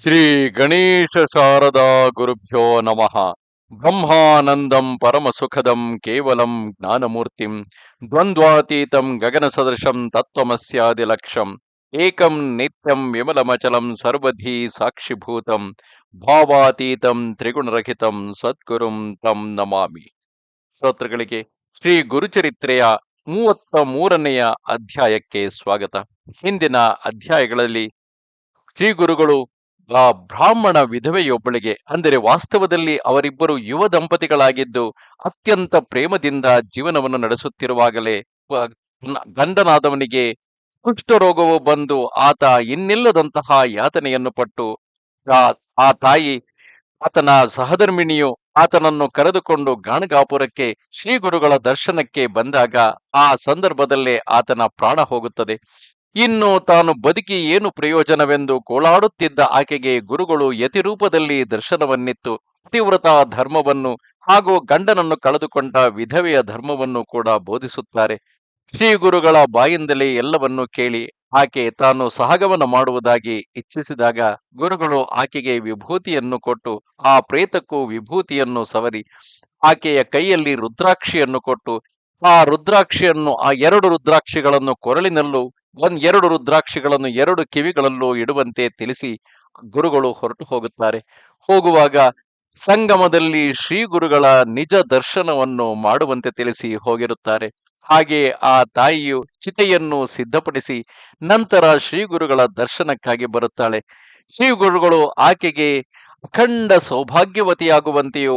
ಶ್ರೀ ಗಣೇಶ ಶಾರದಾ ಗುರುಭ್ಯೋ ನಮಃ. ಬ್ರಹ್ಮಾನಂದಂ ಪರಮಸುಖದಂ ಕೇವಲಂ ಜ್ಞಾನಮೂರ್ತಿಂ ದ್ವಂದ್ವಾತೀತಂ ಗಗನ ಸದೃಶಂ ತತ್ವಮಸ್ಯಾದಿಲಕ್ಷಂ ಏಕಂ ನಿತ್ಯಂ ವಿಮಲಮಚಲಂ ಸರ್ವಧಿ ಸಾಕ್ಷಿಭೂತಂ ಭಾವಾತೀತಂ ತ್ರಿಗುಣರಹಿತಂ ಸದ್ಗುರುಂ ತಂ ನಮಾಮಿ. ಶ್ರೋತೃಗಳಿಗೆ ಶ್ರೀ ಗುರುಚರಿತ್ರೆಯ ಮೂವತ್ತ ಮೂರನೆಯ ಅಧ್ಯಾಯಕ್ಕೆ ಸ್ವಾಗತ. ಹಿಂದಿನ ಅಧ್ಯಾಯಗಳಲ್ಲಿ ಶ್ರೀ ಗುರುಗಳು ಆ ಬ್ರಾಹ್ಮಣ ವಿಧವೆಯೊಬ್ಬಳಿಗೆ, ಅಂದರೆ ವಾಸ್ತವದಲ್ಲಿ ಅವರಿಬ್ಬರು ಯುವ ದಂಪತಿಗಳಾಗಿದ್ದು, ಅತ್ಯಂತ ಪ್ರೇಮದಿಂದ ಜೀವನವನ್ನು ನಡೆಸುತ್ತಿರುವಾಗಲೇ ಗಂಡನಾದವನಿಗೆ ಕುಷ್ಠರೋಗವು ಬಂದು ಆತ ಇನ್ನಿಲ್ಲದಂತಹ ಯಾತನೆಯನ್ನು ಪಟ್ಟು, ಆ ತಾಯಿ, ಆತನ ಸಹಧರ್ಮಿಣಿಯು ಆತನನ್ನು ಕರೆದುಕೊಂಡು ಗಾಣಗಾಪುರಕ್ಕೆ ಶ್ರೀ ಗುರುಗಳ ದರ್ಶನಕ್ಕೆ ಬಂದಾಗ ಆ ಸಂದರ್ಭದಲ್ಲೇ ಆತನ ಪ್ರಾಣ ಹೋಗುತ್ತದೆ. ಇನ್ನು ತಾನು ಬದುಕಿ ಏನು ಪ್ರಯೋಜನವೆಂದು ಗೋಳಾಡುತ್ತಿದ್ದ ಆಕೆಗೆ ಗುರುಗಳು ಯತಿರೂಪದಲ್ಲಿ ದರ್ಶನವನ್ನಿತ್ತು. ಪತಿವ್ರತ ಧರ್ಮವನ್ನು ಹಾಗೂ ಗಂಡನನ್ನು ಕಳೆದುಕೊಂಡ ವಿಧವೆಯ ಧರ್ಮವನ್ನು ಕೂಡ ಬೋಧಿಸುತ್ತಾರೆ. ಶ್ರೀ ಗುರುಗಳ ಬಾಯಿಂದಲೇ ಎಲ್ಲವನ್ನೂ ಕೇಳಿ ಆಕೆ ತಾನು ಸಹಗಮನ ಮಾಡುವುದಾಗಿ ಇಚ್ಛಿಸಿದಾಗ ಗುರುಗಳು ಆಕೆಗೆ ವಿಭೂತಿಯನ್ನು ಕೊಟ್ಟು ಆ ಪ್ರೇತಕ್ಕೂ ವಿಭೂತಿಯನ್ನು ಸವರಿ ಆಕೆಯ ಕೈಯಲ್ಲಿ ರುದ್ರಾಕ್ಷಿಯನ್ನು ಕೊಟ್ಟು ಆ ರುದ್ರಾಕ್ಷಿಯನ್ನು ಆ ಎರಡು ರುದ್ರಾಕ್ಷಿಗಳನ್ನು ಕೊರಳಿನಲ್ಲೂ ಒಂದ್ ಎರಡು ರುದ್ರಾಕ್ಷಿಗಳನ್ನು ಎರಡು ಕಿವಿಗಳಲ್ಲೂ ಇಡುವಂತೆ ತಿಳಿಸಿ ಗುರುಗಳು ಹೊರಟು ಹೋಗುತ್ತಾರೆ. ಹೋಗುವಾಗ ಸಂಗಮದಲ್ಲಿ ಶ್ರೀ ಗುರುಗಳ ನಿಜ ದರ್ಶನವನ್ನು ಮಾಡುವಂತೆ ತಿಳಿಸಿ ಹೋಗಿರುತ್ತಾರೆ. ಹಾಗೆ ಆ ತಾಯಿಯು ಚಿತೆಯನ್ನು ಸಿದ್ಧಪಡಿಸಿ ನಂತರ ಶ್ರೀ ಗುರುಗಳ ದರ್ಶನಕ್ಕಾಗಿ ಬರುತ್ತಾಳೆ. ಶ್ರೀ ಗುರುಗಳು ಆಕೆಗೆ ಅಖಂಡ ಸೌಭಾಗ್ಯವತಿಯಾಗುವಂತೆಯೂ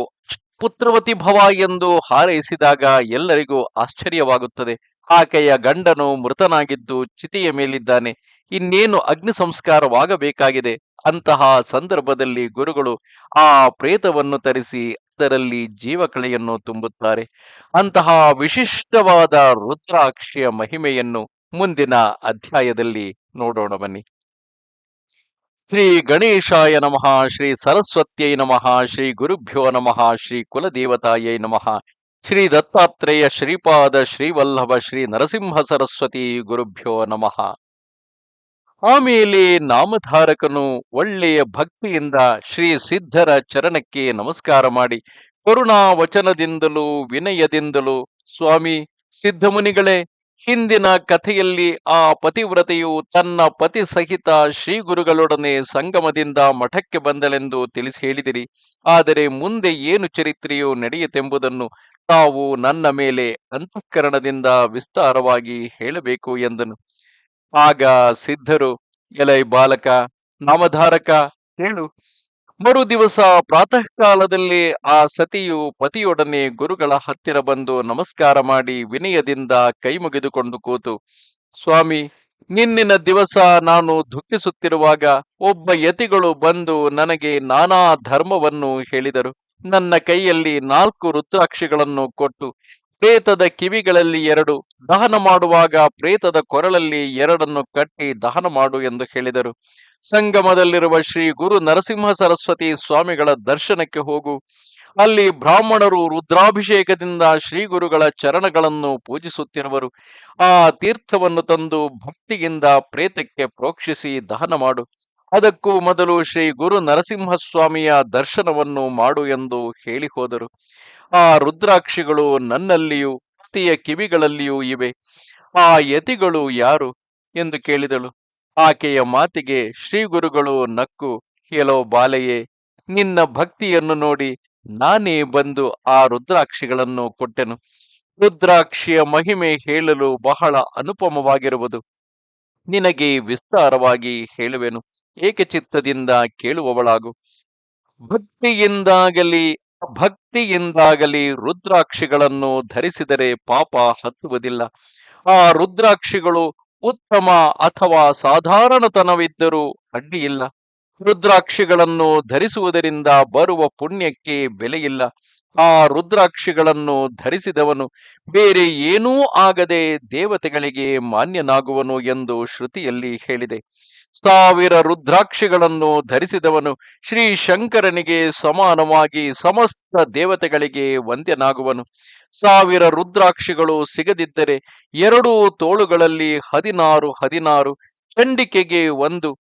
ಪುತ್ರವತಿ ಭವ ಎಂದು ಹಾರೈಸಿದಾಗ ಎಲ್ಲರಿಗೂ ಆಶ್ಚರ್ಯವಾಗುತ್ತದೆ. ಆಕೆಯ ಗಂಡನು ಮೃತನಾಗಿದ್ದು ಚಿತೆಯ ಮೇಲಿದ್ದಾನೆ. ಇನ್ನೇನು ಅಗ್ನಿ ಸಂಸ್ಕಾರವಾಗಬೇಕಾಗಿದೆ? ಅಂತಹ ಸಂದರ್ಭದಲ್ಲಿ ಗುರುಗಳು ಆ ಪ್ರೇತವನ್ನು ತರಿಸಿ ಅದರಲ್ಲಿ ಜೀವಕಳೆಯನ್ನು ತುಂಬುತ್ತಾರೆ. ಅಂತಹ ವಿಶಿಷ್ಟವಾದ ರುದ್ರಾಕ್ಷಿಯ ಮಹಿಮೆಯನ್ನು ಮುಂದಿನ ಅಧ್ಯಾಯದಲ್ಲಿ ನೋಡೋಣ ಬನ್ನಿ. ಶ್ರೀ ಗಣೇಶಾಯ ನಮಃ, ಶ್ರೀ ಸರಸ್ವತ್ಯೈ ನಮಃ, ಶ್ರೀ ಗುರುಭ್ಯೋ ನಮಃ, ಶ್ರೀ ಕುಲದೇವತಾಯೈ ನಮಃ. ಶ್ರೀ ದತ್ತಾತ್ರೇಯ ಶ್ರೀಪಾದ ಶ್ರೀವಲ್ಲಭ ಶ್ರೀ ನರಸಿಂಹ ಸರಸ್ವತಿ ಗುರುಭ್ಯೋ ನಮಃ. ಆಮೇಲೆ ನಾಮಧಾರಕನು ಒಳ್ಳೆಯ ಭಕ್ತಿಯಿಂದ ಶ್ರೀ ಸಿದ್ಧರ ಚರಣಕ್ಕೆ ನಮಸ್ಕಾರ ಮಾಡಿ ಕರುಣಾ ವಚನದಿಂದಲೂ ವಿನಯದಿಂದಲೂ ಸ್ವಾಮಿ ಸಿದ್ಧಮುನಿಗಳೇ ಹಿಂದಿನ ಕಥೆಯಲ್ಲಿ ಆ ಪತಿವ್ರತೆಯು ತನ್ನ ಪತಿ ಸಹಿತ ಶ್ರೀ ಗುರುಗಳೊಡನೆ ಸಂಗಮದಿಂದ ಮಠಕ್ಕೆ ಬಂದಳೆಂದು ತಿಳಿಸಿ ಹೇಳಿದಿರಿ. ಆದರೆ ಮುಂದೆ ಏನು ಚರಿತ್ರೆಯು ನಡೆಯಿತೆಂಬುದನ್ನು ತಾವು ನನ್ನ ಮೇಲೆ ಅಂತಃಕರಣದಿಂದ ವಿಸ್ತಾರವಾಗಿ ಹೇಳಬೇಕು ಎಂದನು. ಆಗ ಸಿದ್ಧರು, ಎಲೈ ಬಾಲಕ, ನಾಮಧಾರಕ ಹೇಳು ಮರು ದಿವಸ ಪ್ರಾತಃ ಕಾಲದಲ್ಲಿ ಆ ಸತಿಯು ಪತಿಯೊಡನೆ ಗುರುಗಳ ಹತ್ತಿರ ಬಂದು ನಮಸ್ಕಾರ ಮಾಡಿ ವಿನಯದಿಂದ ಕೈ ಮುಗಿದುಕೊಂಡು ಕೂತು, ಸ್ವಾಮಿ, ನಿನ್ನಿನ ದಿವಸ ನಾನು ದುಃಖಿಸುತ್ತಿರುವಾಗ ಒಬ್ಬ ಯತಿಗಳು ಬಂದು ನನಗೆ ನಾನಾ ಧರ್ಮವನ್ನು ಹೇಳಿದರು. ನನ್ನ ಕೈಯಲ್ಲಿ ನಾಲ್ಕು ರುದ್ರಾಕ್ಷಿಗಳನ್ನು ಕೊಟ್ಟು ಪ್ರೇತದ ಕಿವಿಗಳಲ್ಲಿ ಎರಡು. ದಹನ ಮಾಡುವಾಗ ಪ್ರೇತದ ಕೊರಳಲ್ಲಿ ಎರಡನ್ನು ಕಟ್ಟಿ ದಹನ ಮಾಡು ಎಂದು ಹೇಳಿದರು. ಸಂಗಮದಲ್ಲಿರುವ ಶ್ರೀ ಗುರು ನರಸಿಂಹ ಸರಸ್ವತಿ ಸ್ವಾಮಿಗಳ ದರ್ಶನಕ್ಕೆ ಹೋಗು. ಅಲ್ಲಿ ಬ್ರಾಹ್ಮಣರು ರುದ್ರಾಭಿಷೇಕದಿಂದ ಶ್ರೀ ಗುರುಗಳ ಚರಣಗಳನ್ನು ಪೂಜಿಸುತ್ತಿರುವರು. ಆ ತೀರ್ಥವನ್ನು ತಂದು ಭಕ್ತಿಯಿಂದ ಪ್ರೇತಕ್ಕೆ ಪ್ರೋಕ್ಷಿಸಿ ದಹನ ಮಾಡು. ಅದಕ್ಕೂ ಮೊದಲು ಶ್ರೀ ಗುರು ನರಸಿಂಹಸ್ವಾಮಿಯ ದರ್ಶನವನ್ನು ಮಾಡು ಎಂದು ಹೇಳಿ ಹೋದರು. ಆ ರುದ್ರಾಕ್ಷಿಗಳು ನನ್ನಲ್ಲಿಯೂ ಪತಿಯ ಕಿವಿಗಳಲ್ಲಿಯೂ ಇವೆ. ಆ ಯತಿಗಳು ಯಾರು? ಎಂದು ಕೇಳಿದಳು. ಆಕೆಯ ಮಾತಿಗೆ ಶ್ರೀ ಗುರುಗಳು ನಕ್ಕು, ಹೇಳೋ ಬಾಲೆಯೇ, ನಿನ್ನ ಭಕ್ತಿಯನ್ನು ನೋಡಿ ನಾನೇ ಬಂದು ಆ ರುದ್ರಾಕ್ಷಿಗಳನ್ನು ಕೊಟ್ಟೆನು. ರುದ್ರಾಕ್ಷಿಯ ಮಹಿಮೆ ಹೇಳಲು ಬಹಳ ಅನುಪಮವಾಗಿರುವುದು. ನಿನಗೆ ವಿಸ್ತಾರವಾಗಿ ಹೇಳುವೆನು. ಏಕಚಿತ್ತದಿಂದ ಕೇಳುವವಳಾಗು? ಭಕ್ತಿಯಿಂದಾಗಲಿ ಭಕ್ತಿಯಿಂದಾಗಲಿ ರುದ್ರಾಕ್ಷಿಗಳನ್ನು ಧರಿಸಿದರೆ ಪಾಪ ಹತ್ತುವುದಿಲ್ಲ. ಆ ರುದ್ರಾಕ್ಷಿಗಳು ಉತ್ತಮ ಅಥವಾ ಸಾಧಾರಣತನವಿದ್ದರೂ ಅಡ್ಡಿಯಿಲ್ಲ. ರುದ್ರಾಕ್ಷಿಗಳನ್ನು ಧರಿಸುವುದರಿಂದ ಬರುವ ಪುಣ್ಯಕ್ಕೆ ಬೆಲೆಯಿಲ್ಲ. ಆ ರುದ್ರಾಕ್ಷಿಗಳನ್ನು ಧರಿಸಿದವನು ಬೇರೆ ಏನೂ ಆಗದೆ ದೇವತೆಗಳಿಗೆ ಮಾನ್ಯನಾಗುವನು ಎಂದು ಶ್ರುತಿಯಲ್ಲಿ ಹೇಳಿದೆ. ಸಾವಿರ ರುದ್ರಾಕ್ಷಿಗಳನ್ನು ಧರಿಸಿದವನು ಶ್ರೀ ಶಂಕರನಿಗೆ ಸಮಾನವಾಗಿ ಸಮಸ್ತ ದೇವತೆಗಳಿಗೆ ವಂದ್ಯನಾಗುವನು. ಸಾವಿರ ರುದ್ರಾಕ್ಷಿಗಳು ಸಿಗದಿದ್ದರೆ ಎರಡು ತೋಳುಗಳಲ್ಲಿ ಹದಿನಾರು ಹದಿನಾರು, ಚಂಡಿಕೆಗೆ ಒಂದು,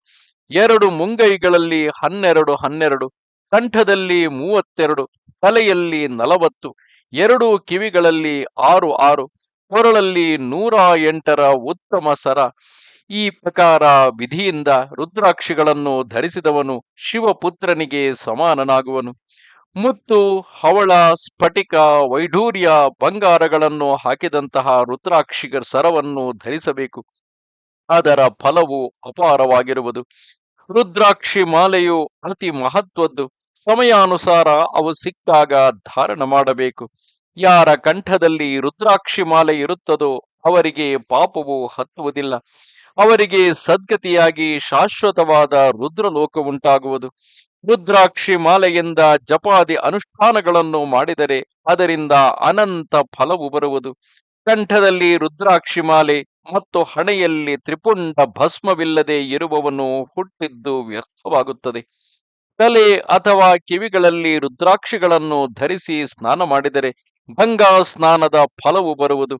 ಎರಡು ಮುಂಗೈಗಳಲ್ಲಿ ಹನ್ನೆರಡು ಹನ್ನೆರಡು, ಕಂಠದಲ್ಲಿ ಮೂವತ್ತೆರಡು, ತಲೆಯಲ್ಲಿ ನಲವತ್ತು, ಎರಡು ಕಿವಿಗಳಲ್ಲಿ ಆರು ಆರು, ಕೊರಳಲ್ಲಿ ನೂರ ಎಂಟರ ಉತ್ತಮ ಸರ. ಈ ಪ್ರಕಾರ ವಿಧಿಯಿಂದ ರುದ್ರಾಕ್ಷಿಗಳನ್ನು ಧರಿಸಿದವನು ಶಿವಪುತ್ರನಿಗೆ ಸಮಾನನಾಗುವನು. ಮುತ್ತು, ಹವಳ, ಸ್ಫಟಿಕ, ವೈಢೂರ್ಯ ಬಂಗಾರಗಳನ್ನು ಹಾಕಿದಂತಹ ರುದ್ರಾಕ್ಷಿಗ ಸರವನ್ನು ಧರಿಸಬೇಕು. ಅದರ ಫಲವು ಅಪಾರವಾಗಿರುವುದು. ರುದ್ರಾಕ್ಷಿ ಮಾಲೆಯು ಅತಿ ಮಹತ್ವದ್ದು. ಸಮಯಾನುಸಾರ ಅವು ಸಿಕ್ಕಾಗ ಧಾರಣ ಮಾಡಬೇಕು. ಯಾರ ಕಂಠದಲ್ಲಿ ರುದ್ರಾಕ್ಷಿ ಮಾಲೆ ಇರುತ್ತದೋ ಅವರಿಗೆ ಪಾಪವು ಹತ್ತುವುದಿಲ್ಲ. ಅವರಿಗೆ ಸದ್ಗತಿಯಾಗಿ ಶಾಶ್ವತವಾದ ರುದ್ರಲೋಕ ಉಂಟಾಗುವುದು. ರುದ್ರಾಕ್ಷಿ ಮಾಲೆಯಿಂದ ಜಪಾದಿ ಅನುಷ್ಠಾನಗಳನ್ನು ಮಾಡಿದರೆ ಅದರಿಂದ ಅನಂತ ಫಲವು ಬರುವುದು. ಕಂಠದಲ್ಲಿ ರುದ್ರಾಕ್ಷಿ ಮಾಲೆ ಮತ್ತು ಹಣೆಯಲ್ಲಿ ತ್ರಿಪುಂಡ ಭಸ್ಮವಿಲ್ಲದೆ ಇರುವವನು ಹುಟ್ಟಿದ್ದು ವ್ಯರ್ಥವಾಗುತ್ತದೆ. ತಲೆ ಅಥವಾ ಕಿವಿಗಳಲ್ಲಿ ರುದ್ರಾಕ್ಷಿಗಳನ್ನು ಧರಿಸಿ ಸ್ನಾನ ಮಾಡಿದರೆ ಗಂಗಾ ಸ್ನಾನದ ಫಲವು ಬರುವುದು.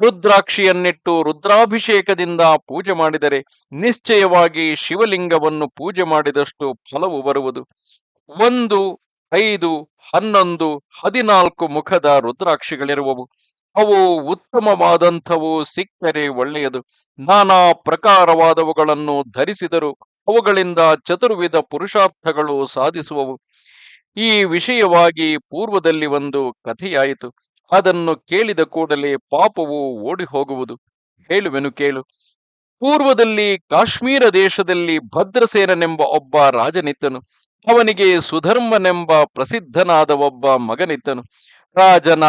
ರುದ್ರಾಕ್ಷಿಯನ್ನಿಟ್ಟು ರುದ್ರಾಭಿಷೇಕದಿಂದ ಪೂಜೆ ಮಾಡಿದರೆ ನಿಶ್ಚಯವಾಗಿ ಶಿವಲಿಂಗವನ್ನು ಪೂಜೆ ಮಾಡಿದಷ್ಟು ಫಲವು ಬರುವುದು. ಒಂದು, ಐದು, ಹನ್ನೊಂದು, ಹದಿನಾಲ್ಕು ಮುಖದ ರುದ್ರಾಕ್ಷಿಗಳಿರುವವು. ಅವು ಉತ್ತಮವಾದಂಥವು ಸಿಕ್ಕರೆ ಒಳ್ಳೆಯದು. ನಾನಾ ಪ್ರಕಾರವಾದವುಗಳನ್ನು ಧರಿಸಿದರು ಅವುಗಳಿಂದ ಚತುರ್ವಿಧ ಪುರುಷಾರ್ಥಗಳು ಸಾಧಿಸುವವು. ಈ ವಿಷಯವಾಗಿ ಪೂರ್ವದಲ್ಲಿ ಒಂದು ಕಥೆಯಾಯಿತು. ಅದನ್ನು ಕೇಳಿದ ಕೂಡಲೇ ಪಾಪವು ಓಡಿ ಹೋಗುವುದು ಹೇಳುವೆನು ಕೇಳು. ಪೂರ್ವದಲ್ಲಿ ಕಾಶ್ಮೀರ ದೇಶದಲ್ಲಿ ಭದ್ರಸೇನನೆಂಬ ಒಬ್ಬ ರಾಜನಿದ್ದನು. ಅವನಿಗೆ ಸುಧರ್ಮನೆಂಬ ಪ್ರಸಿದ್ಧನಾದ ಒಬ್ಬ ಮಗನಿದ್ದನು. ರಾಜನ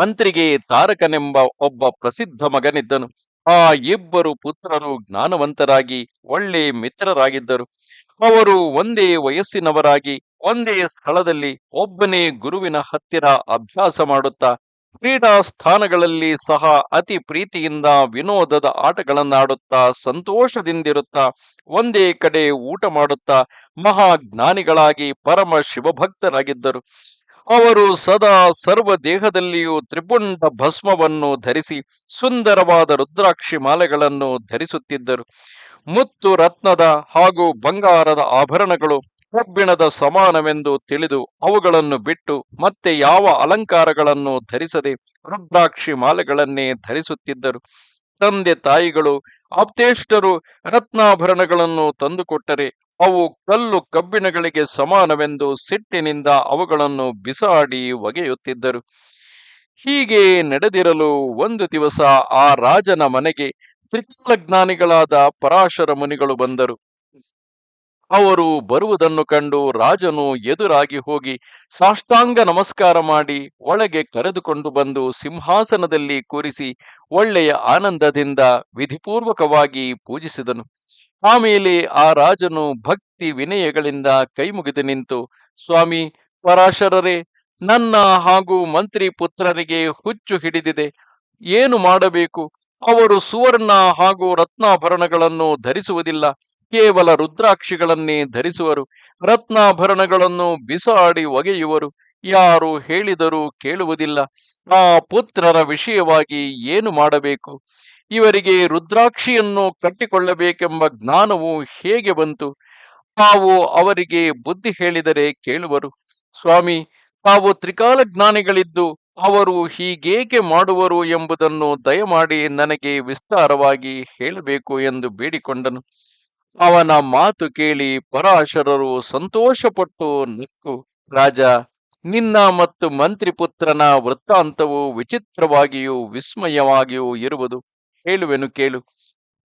ಮಂತ್ರಿಗೆ ತಾರಕನೆಂಬ ಒಬ್ಬ ಪ್ರಸಿದ್ಧ ಮಗನಿದ್ದನು. ಆ ಇಬ್ಬರು ಪುತ್ರರು ಜ್ಞಾನವಂತರಾಗಿ ಒಳ್ಳೆ ಮಿತ್ರರಾಗಿದ್ದರು. ಅವರು ಒಂದೇ ವಯಸ್ಸಿನವರಾಗಿ ಒಂದೇ ಸ್ಥಳದಲ್ಲಿ ಒಬ್ಬನೇ ಗುರುವಿನ ಹತ್ತಿರ ಅಭ್ಯಾಸ ಮಾಡುತ್ತಾ ಕ್ರೀಡಾ ಸ್ಥಾನಗಳಲ್ಲಿ ಸಹ ಅತಿ ಪ್ರೀತಿಯಿಂದ ವಿನೋದದ ಆಟಗಳನ್ನಾಡುತ್ತಾ ಸಂತೋಷದಿಂದಿರುತ್ತಾ ಒಂದೇ ಕಡೆ ಊಟ ಮಾಡುತ್ತಾ ಮಹಾಜ್ಞಾನಿಗಳಾಗಿ ಪರಮ ಶಿವಭಕ್ತರಾಗಿದ್ದರು. ಅವರು ಸದಾ ಸರ್ವ ದೇಹದಲ್ಲಿಯೂ ತ್ರಿಪುಂಡ ಭಸ್ಮವನ್ನು ಧರಿಸಿ ಸುಂದರವಾದ ರುದ್ರಾಕ್ಷಿ ಮಾಲೆಗಳನ್ನು ಧರಿಸುತ್ತಿದ್ದರು. ಮುತ್ತು ರತ್ನದ ಹಾಗೂ ಬಂಗಾರದ ಆಭರಣಗಳು ಕಬ್ಬಿಣದ ಸಮಾನವೆಂದು ತಿಳಿದು ಅವುಗಳನ್ನು ಬಿಟ್ಟು ಮತ್ತೆ ಯಾವ ಅಲಂಕಾರಗಳನ್ನು ಧರಿಸದೆ ರುದ್ರಾಕ್ಷಿ ಮಾಲೆಗಳನ್ನೇ ಧರಿಸುತ್ತಿದ್ದರು. ತಂದೆ ತಾಯಿಗಳು ಆಪ್ತೇಷ್ಟರು ರತ್ನಾಭರಣಗಳನ್ನು ತಂದುಕೊಟ್ಟರೆ ಅವು ಕಲ್ಲು ಕಬ್ಬಿಣಗಳಿಗೆ ಸಮಾನವೆಂದು ಸಿಟ್ಟಿನಿಂದ ಅವುಗಳನ್ನು ಬಿಸಾಡಿ ಒಗೆಯುತ್ತಿದ್ದರು. ಹೀಗೆ ನಡೆದಿರಲು ಒಂದು ದಿವಸ ಆ ರಾಜನ ಮನೆಗೆ ತ್ರಿಕಾಲಜ್ಞಾನಿಗಳಾದ ಪರಾಶರ ಮುನಿಗಳು ಬಂದರು. ಅವರು ಬರುವುದನ್ನು ಕಂಡು ರಾಜನು ಎದುರಾಗಿ ಹೋಗಿ, ಸಾಷ್ಟಾಂಗ ನಮಸ್ಕಾರ ಮಾಡಿ, ಒಳಗೆ ಕರೆದುಕೊಂಡು ಬಂದು ಸಿಂಹಾಸನದಲ್ಲಿ ಕೂರಿಸಿ, ಒಳ್ಳೆಯ ಆನಂದದಿಂದ ವಿಧಿಪೂರ್ವಕವಾಗಿ ಪೂಜಿಸಿದನು. ಆಮೇಲೆ ಆ ರಾಜನು ಭಕ್ತಿ ವಿನಯಗಳಿಂದ ಕೈಮುಗಿದು ನಿಂತು, ಸ್ವಾಮಿ, ಪರಾಶರರೇ, ನನ್ನ ಹಾಗೂ ಮಂತ್ರಿ ಪುತ್ರರಿಗೆ ಹುಚ್ಚು ಹಿಡಿದಿದೆ. ಏನು ಮಾಡಬೇಕು? ಅವರು ಸುವರ್ಣ ಹಾಗೂ ರತ್ನಾಭರಣಗಳನ್ನು ಧರಿಸುವುದಿಲ್ಲ. ಕೇವಲ ರುದ್ರಾಕ್ಷಿಗಳನ್ನೇ ಧರಿಸುವರು, ರತ್ನಾಭರಣಗಳನ್ನು ಬಿಸಾಡಿ ಒಗೆಯುವರು. ಯಾರು ಹೇಳಿದರೂ ಕೇಳುವುದಿಲ್ಲ. ಆ ಪುತ್ರರ ವಿಷಯವಾಗಿ ಏನು ಮಾಡಬೇಕು? ಇವರಿಗೆ ರುದ್ರಾಕ್ಷಿಯನ್ನು ಕಟ್ಟಿಕೊಳ್ಳಬೇಕೆಂಬ ಜ್ಞಾನವು ಹೇಗೆ ಬಂತು? ತಾವು ಅವರಿಗೆ ಬುದ್ಧಿ ಹೇಳಿದರೆ ಕೇಳುವರು. ಸ್ವಾಮಿ, ತಾವು ತ್ರಿಕಾಲ ಜ್ಞಾನಿಗಳಿದ್ದು ಅವರು ಹೀಗೇಕೆ ಮಾಡುವರು ಎಂಬುದನ್ನು ದಯಮಾಡಿ ನನಗೆ ವಿಸ್ತಾರವಾಗಿ ಹೇಳಬೇಕು ಎಂದು ಬೇಡಿಕೊಂಡನು. ಅವನ ಮಾತು ಕೇಳಿ ಪರಾಶರರು ಸಂತೋಷಪಟ್ಟು ನಕ್ಕು, ರಾಜ, ನಿನ್ನ ಮತ್ತು ಮಂತ್ರಿಪುತ್ರನ ವೃತ್ತಾಂತವು ವಿಚಿತ್ರವಾಗಿಯೂ ವಿಸ್ಮಯವಾಗಿಯೂ ಇರುವುದು. ಹೇಳುವೆನು ಕೇಳು.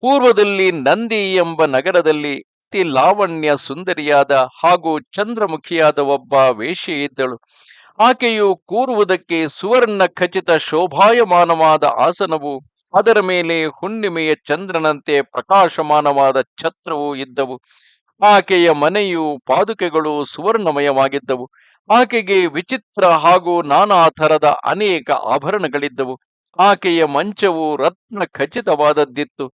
ಪೂರ್ವದಲ್ಲಿ ನಂದಿ ಎಂಬ ನಗರದಲ್ಲಿ ಅತಿ ಲಾವಣ್ಯ ಸುಂದರಿಯಾದ ಹಾಗೂ ಚಂದ್ರಮುಖಿಯಾದ ಒಬ್ಬ ವೇಷಿ ಇದ್ದಳು. ಆಕೆಯು ಕೂರುವುದಕ್ಕೆ ಸುವರ್ಣ ಖಚಿತ ಶೋಭಾಯಮಾನವಾದ ಆಸನವು ಅದರ ಮೇಲೆ ಹುಣ್ಣಿಮೆಯ ಚಂದ್ರನಂತೆ ಪ್ರಕಾಶಮಾನವಾದ ಛತ್ರವು ಇದ್ದವು. ಆಕೆಯ ಮನೆಯು ಪಾದುಕೆಗಳು ಸುವರ್ಣಮಯವಾಗಿದ್ದವು. ಆಕೆಗೆ ವಿಚಿತ್ರ ಹಾಗೂ ನಾನಾ ಥರದ ಅನೇಕ ಆಭರಣಗಳಿದ್ದವು. ಆಕೆಯ ಮಂಚವು ರತ್ನ ಖಚಿತವಾದದ್ದಿತ್ತು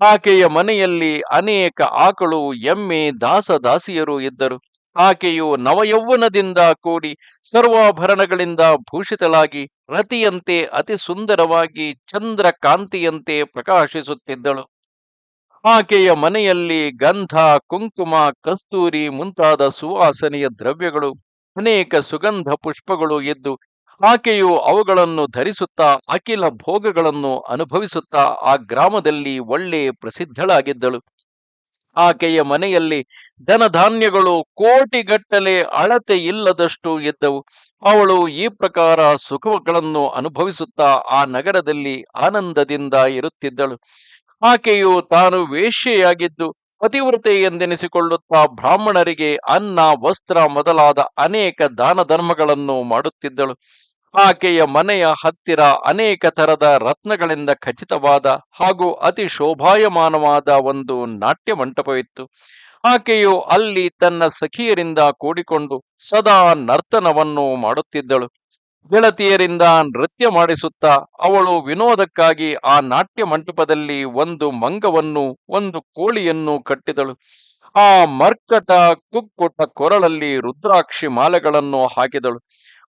ಆಕೆಯ ಮನೆಯಲ್ಲಿ ಅನೇಕ ಆಕಳು, ಎಮ್ಮೆ ದಾಸ ದಾಸಿಯರು ಇದ್ದರು. ಆಕೆಯು ನವಯೌವನದಿಂದ ಕೂಡಿ ಸರ್ವಾಭರಣಗಳಿಂದ ಭೂಷಿತಳಾಗಿ ರತಿಯಂತೆ ಅತಿ ಸುಂದರವಾಗಿ ಚಂದ್ರ ಕಾಂತಿಯಂತೆ ಪ್ರಕಾಶಿಸುತ್ತಿದ್ದಳು. ಆಕೆಯ ಮನೆಯಲ್ಲಿ ಗಂಧ, ಕುಂಕುಮ, ಕಸ್ತೂರಿ ಮುಂತಾದ ಸುವಾಸನೆಯ ದ್ರವ್ಯಗಳು, ಅನೇಕ ಸುಗಂಧ ಪುಷ್ಪಗಳು ಇದ್ದು ಆಕೆಯು ಅವುಗಳನ್ನು ಧರಿಸುತ್ತಾ ಅಖಿಲ ಭೋಗಗಳನ್ನು ಅನುಭವಿಸುತ್ತಾ ಆ ಗ್ರಾಮದಲ್ಲಿ ಒಳ್ಳೆ ಪ್ರಸಿದ್ಧಳಾಗಿದ್ದಳು. ಆಕೆಯ ಮನೆಯಲ್ಲಿ ಧನಧಾನ್ಯಗಳು ಕೋಟಿಗಟ್ಟಲೆ ಅಳತೆ ಇಲ್ಲದಷ್ಟು ಇದ್ದವು. ಅವಳು ಈ ಪ್ರಕಾರ ಸುಖಗಳನ್ನು ಅನುಭವಿಸುತ್ತಾ ಆ ನಗರದಲ್ಲಿ ಆನಂದದಿಂದ ಇರುತ್ತಿದ್ದಳು. ಆಕೆಯು ತಾನು ವೇಶ್ಯೆಯಾಗಿದ್ದು ಪತಿವ್ರತೆ ಎಂದೆನಿಸಿಕೊಳ್ಳುತ್ತಾ ಬ್ರಾಹ್ಮಣರಿಗೆ ಅನ್ನ, ವಸ್ತ್ರ ಮೊದಲಾದ ಅನೇಕ ದಾನ ಧರ್ಮಗಳನ್ನು ಮಾಡುತ್ತಿದ್ದಳು. ಆಕೆಯ ಮನೆಯ ಹತ್ತಿರ ಅನೇಕ ತರದ ರತ್ನಗಳಿಂದ ಖಚಿತವಾದ ಹಾಗೂ ಅತಿ ಶೋಭಾಯಮಾನವಾದ ಒಂದು ನಾಟ್ಯ ಮಂಟಪವಿತ್ತು ಆಕೆಯು ಅಲ್ಲಿ ತನ್ನ ಸಖಿಯರಿಂದ ಕೂಡಿಕೊಂಡು ಸದಾ ನರ್ತನವನ್ನು ಮಾಡುತ್ತಿದ್ದಳು. ಗೆಳತಿಯರಿಂದ ನೃತ್ಯ ಮಾಡಿಸುತ್ತಾ ಅವಳು ವಿನೋದಕ್ಕಾಗಿ ಆ ನಾಟ್ಯ ಮಂಟಪದಲ್ಲಿ ಒಂದು ಮಂಗವನ್ನು, ಒಂದು ಕೋಳಿಯನ್ನು ಕಟ್ಟಿದಳು. ಆ ಮರ್ಕಟ ಕುಕ್ಕುಟ ಕೊರಳಲ್ಲಿ ರುದ್ರಾಕ್ಷಿ ಮಾಲೆಗಳನ್ನು ಹಾಕಿದಳು.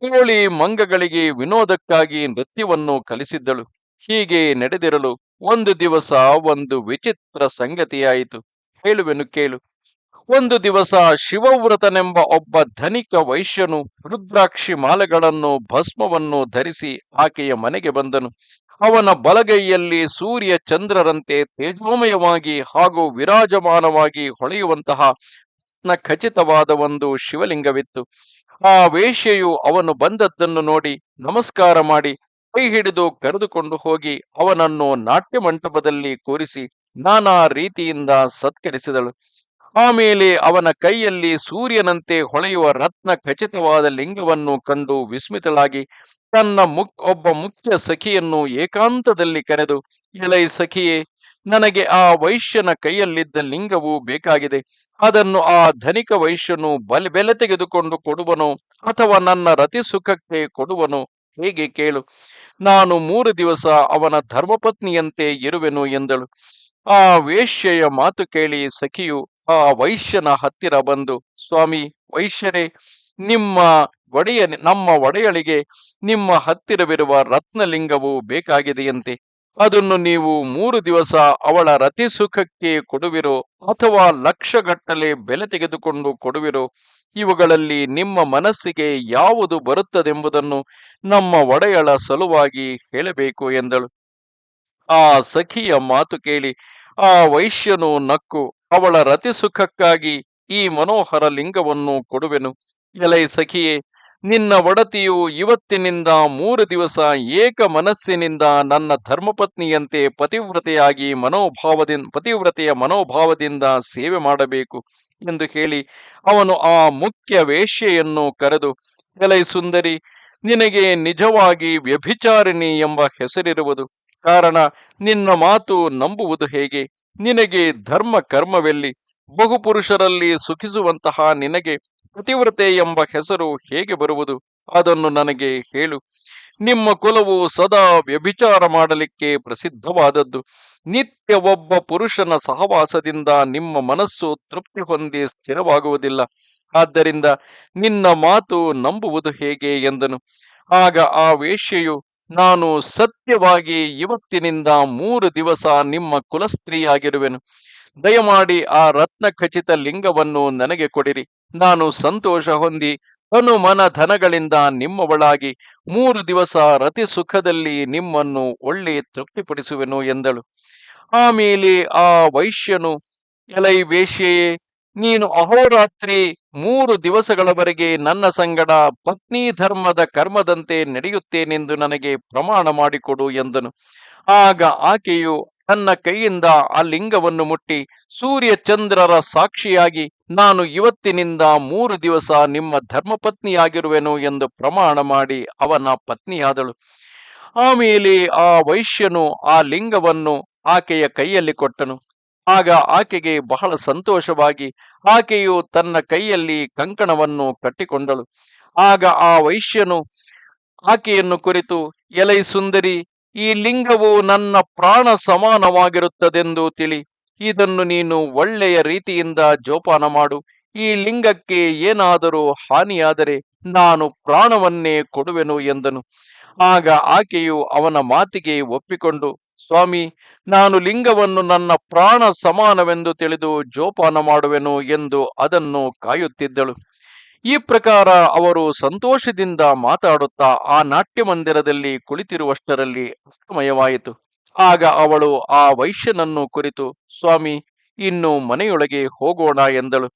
ಕೋಳಿ ಮಂಗಗಳಿಗೆ ವಿನೋದಕ್ಕಾಗಿ ನೃತ್ಯವನ್ನು ಕಲಿಸಿದ್ದಳು. ಹೀಗೆ ನಡೆದಿರಲು ಒಂದು ದಿವಸ ಒಂದು ವಿಚಿತ್ರ ಸಂಗತಿಯಾಯಿತು. ಹೇಳುವೆನು ಕೇಳು. ಒಂದು ದಿವಸ ಶಿವವ್ರತನೆಂಬ ಒಬ್ಬ ಧನಿಕ ವೈಶ್ಯನು ರುದ್ರಾಕ್ಷಿ ಮಾಲೆಗಳನ್ನು ಭಸ್ಮವನ್ನು ಧರಿಸಿ ಆಕೆಯ ಮನೆಗೆ ಬಂದನು. ಅವನ ಬಲಗೈಯಲ್ಲಿ ಸೂರ್ಯ ಚಂದ್ರರಂತೆ ತೇಜೋಮಯವಾಗಿ ಹಾಗೂ ವಿರಾಜಮಾನವಾಗಿ ಹೊಳೆಯುವಂತಹ ನ ಖಚಿತವಾದ ಒಂದು ಶಿವಲಿಂಗವಿತ್ತು. ಆ ವೇಶ್ಯೆಯು ಅವನು ಬಂದದ್ದನ್ನು ನೋಡಿ ನಮಸ್ಕಾರ ಮಾಡಿ ಕೈ ಹಿಡಿದು ಕರೆದುಕೊಂಡು ಹೋಗಿ ಅವನನ್ನು ನಾಟ್ಯ ಮಂಟಪದಲ್ಲಿ ಕೂರಿಸಿ ನಾನಾ ರೀತಿಯಿಂದ ಸತ್ಕರಿಸಿದಳು. ಆಮೇಲೆ ಅವನ ಕೈಯಲ್ಲಿ ಸೂರ್ಯನಂತೆ ಹೊಳೆಯುವ ರತ್ನ ಖಚಿತವಾದ ಲಿಂಗವನ್ನು ಕಂಡು ವಿಸ್ಮಿತಳಾಗಿ ತನ್ನ ಮುಕ್, ಒಬ್ಬ ಮುಖ್ಯ ಸಖಿಯನ್ನು ಏಕಾಂತದಲ್ಲಿ ಕರೆದು, ಎಲೈ ಸಖಿಯೇ ನನಗೆ ಆ ವೈಶ್ಯನ ಕೈಯಲ್ಲಿದ್ದ ಲಿಂಗವು ಬೇಕಾಗಿದೆ. ಅದನ್ನು ಆ ಧನಿಕ ವೈಶ್ಯನು ಬಲೆ ಬೆಲೆ ತೆಗೆದುಕೊಂಡು ಕೊಡುವನು ಅಥವಾ ನನ್ನ ರತಿ ಸುಖಕ್ಕೆ ಕೊಡುವನು? ಹೇಗೆ ಕೇಳು. ನಾನು ಮೂರು ದಿವಸ ಅವನ ಧರ್ಮಪತ್ನಿಯಂತೆ ಇರುವೆನು ಎಂದಳು. ಆ ವೇಶ್ಯೆಯ ಮಾತು ಕೇಳಿ ಸಖಿಯು, ಆ ವೈಶ್ಯನ ಹತ್ತಿರ ಬಂದು, ಸ್ವಾಮಿ, ವೈಶ್ಯರೇ, ನಿಮ್ಮ ಒಡೆಯ, ನಮ್ಮ ಒಡೆಯಳಿಗೆ ನಿಮ್ಮ ಹತ್ತಿರವಿರುವ ರತ್ನಲಿಂಗವು ಬೇಕಾಗಿದೆಯಂತೆ. ಅದನ್ನು ನೀವು ಮೂರು ದಿವಸ ಅವಳ ರತಿ ಸುಖಕ್ಕೆ ಕೊಡುವಿರೋ ಅಥವಾ ಲಕ್ಷಗಟ್ಟಲೆ ಬೆಲೆ ತೆಗೆದುಕೊಂಡು ಕೊಡುವಿರೋ ಇವುಗಳಲ್ಲಿ ನಿಮ್ಮ ಮನಸ್ಸಿಗೆ ಯಾವುದು ಬರುತ್ತದೆಂಬುದನ್ನು ನಮ್ಮ ಒಡೆಯಳ ಸಲುವಾಗಿ ಹೇಳಬೇಕು ಎಂದಳು. ಆ ಸಖಿಯ ಮಾತು ಕೇಳಿ ಆ ವೈಶ್ಯನು ನಕ್ಕು, ಅವಳ ರತಿ ಸುಖಕ್ಕಾಗಿ ಈ ಮನೋಹರ ಲಿಂಗವನ್ನು ಕೊಡುವೆನು. ಎಲೈ ಸಖಿಯೇ ನಿನ್ನ ಒಡತಿಯು ಇವತ್ತಿನಿಂದ ಮೂರು ದಿವಸ ಏಕ ಮನಸ್ಸಿನಿಂದ ನನ್ನ ಧರ್ಮಪತ್ನಿಯಂತೆ ಪತಿವ್ರತೆಯಾಗಿ ಮನೋಭಾವದಿಂದ ಪತಿವ್ರತೆಯ ಮನೋಭಾವದಿಂದ ಸೇವೆ ಮಾಡಬೇಕು ಎಂದು ಹೇಳಿ ಅವನು ಆ ಮುಖ್ಯ ವೇಶ್ಯೆಯನ್ನು ಕರೆದು, ಎಲೈ ಸುಂದರಿ, ನಿನಗೆ ನಿಜವಾಗಿ ವ್ಯಭಿಚಾರಿಣಿ ಎಂಬ ಹೆಸರಿರುವುದು. ಕಾರಣ, ನಿನ್ನ ಮಾತು ನಂಬುವುದು ಹೇಗೆ? ನಿನಗೆ ಧರ್ಮ ಕರ್ಮವೆಲ್ಲಿ? ಬಹುಪುರುಷರಲ್ಲಿ ಸುಖಿಸುವಂತಹ ನಿನಗೆ ಪತಿವ್ರತೆ ಎಂಬ ಹೆಸರು ಹೇಗೆ ಬರುವುದು? ಅದನ್ನು ನನಗೆ ಹೇಳು. ನಿಮ್ಮ ಕುಲವು ಸದಾ ವ್ಯಭಿಚಾರ ಮಾಡಲಿಕ್ಕೆ ಪ್ರಸಿದ್ಧವಾದದ್ದು. ನಿತ್ಯ ಒಬ್ಬ ಪುರುಷನ ಸಹವಾಸದಿಂದ ನಿಮ್ಮ ಮನಸ್ಸು ತೃಪ್ತಿ ಹೊಂದಿ ಸ್ಥಿರವಾಗುವುದಿಲ್ಲ. ಆದ್ದರಿಂದ ನಿನ್ನ ಮಾತು ನಂಬುವುದು ಹೇಗೆ ಎಂದನು. ಆಗ ಆ ವೇಶ್ಯೆಯು, ನಾನು ಸತ್ಯವಾಗಿ ಇವತ್ತಿನಿಂದ ಮೂರು ದಿವಸ ನಿಮ್ಮ ಕುಲಸ್ತ್ರೀಯಾಗಿರುವೆನು. ದಯಮಾಡಿ ಆ ರತ್ನ ಖಚಿತ ಲಿಂಗವನ್ನು ನನಗೆ ಕೊಡಿರಿ. ನಾನು ಸಂತೋಷ ಹೊಂದಿ ಹನುಮನ ಧನಗಳಿಂದ ನಿಮ್ಮವಳಾಗಿ ಮೂರು ದಿವಸ ರತಿ ಸುಖದಲ್ಲಿ ನಿಮ್ಮನ್ನು ಒಳ್ಳೆ ತೃಪ್ತಿಪಡಿಸುವೆನು ಎಂದಳು. ಆಮೇಲೆ ಆ ವೈಶ್ಯನು, ಎಲೈ ವೇಶ್ಯೆಯೇ, ನೀನು ಅಹೋರಾತ್ರಿ ಮೂರು ದಿವಸಗಳವರೆಗೆ ನನ್ನ ಸಂಗಡ ಪತ್ನಿ ಧರ್ಮದ ಕರ್ಮದಂತೆ ನಡೆಯುತ್ತೇನೆಂದು ನನಗೆ ಪ್ರಮಾಣ ಮಾಡಿಕೊಡು ಎಂದನು. ಆಗ ಆಕೆಯು ತನ್ನ ಕೈಯಿಂದ ಆ ಲಿಂಗವನ್ನು ಮುಟ್ಟಿ ಸೂರ್ಯಚಂದ್ರರ ಸಾಕ್ಷಿಯಾಗಿ ನಾನು ಇವತ್ತಿನಿಂದ ಮೂರು ದಿವಸ ನಿಮ್ಮ ಧರ್ಮಪತ್ನಿಯಾಗಿರುವೆನು ಎಂದು ಪ್ರಮಾಣ ಮಾಡಿ ಅವನ ಪತ್ನಿಯಾದಳು. ಆಮೇಲೆ ಆ ವೈಶ್ಯನು ಆ ಲಿಂಗವನ್ನು ಆಕೆಯ ಕೈಯಲ್ಲಿ ಕೊಟ್ಟನು. ಆಗ ಆಕೆಗೆ ಬಹಳ ಸಂತೋಷವಾಗಿ ಆಕೆಯು ತನ್ನ ಕೈಯಲ್ಲಿ ಕಂಕಣವನ್ನು ಕಟ್ಟಿಕೊಂಡಳು. ಆಗ ಆ ವೈಶ್ಯನು ಆಕೆಯನ್ನು ಕುರಿತು, ಎಲೈ ಸುಂದರಿ, ಈ ಲಿಂಗವು ನನ್ನ ಪ್ರಾಣ ಸಮಾನವಾಗಿರುತ್ತದೆಂದು ತಿಳಿ. ಇದನ್ನು ನೀನು ಒಳ್ಳೆಯ ರೀತಿಯಿಂದ ಜೋಪಾನ ಮಾಡು. ಈ ಲಿಂಗಕ್ಕೆ ಏನಾದರೂ ಹಾನಿಯಾದರೆ ನಾನು ಪ್ರಾಣವನ್ನೇ ಕೊಡುವೆನು ಎಂದನು. ಆಗ ಆಕೆಯು ಅವನ ಮಾತಿಗೆ ಒಪ್ಪಿಕೊಂಡು, ಸ್ವಾಮಿ, ನಾನು ಲಿಂಗವನ್ನು ನನ್ನ ಪ್ರಾಣ ಸಮಾನವೆಂದು ತಿಳಿದು ಜೋಪಾನ ಮಾಡುವೆನು ಎಂದು ಅದನ್ನು ಕಾಯುತ್ತಿದ್ದಳು. ಈ ಪ್ರಕಾರ ಅವರು ಸಂತೋಷದಿಂದ ಮಾತಾಡುತ್ತಾ ಆ ನಾಟ್ಯ ಮಂದಿರದಲ್ಲಿ ಕುಳಿತಿರುವಷ್ಟರಲ್ಲಿ ಅಸ್ತಮಯವಾಯಿತು. ಆಗ ಅವಳು ಆ ವೈಶ್ಯನನ್ನು ಕುರಿತು, ಸ್ವಾಮಿ, ಇನ್ನು ಮನೆಯೊಳಗೆ ಹೋಗೋಣ ಎಂದಳು.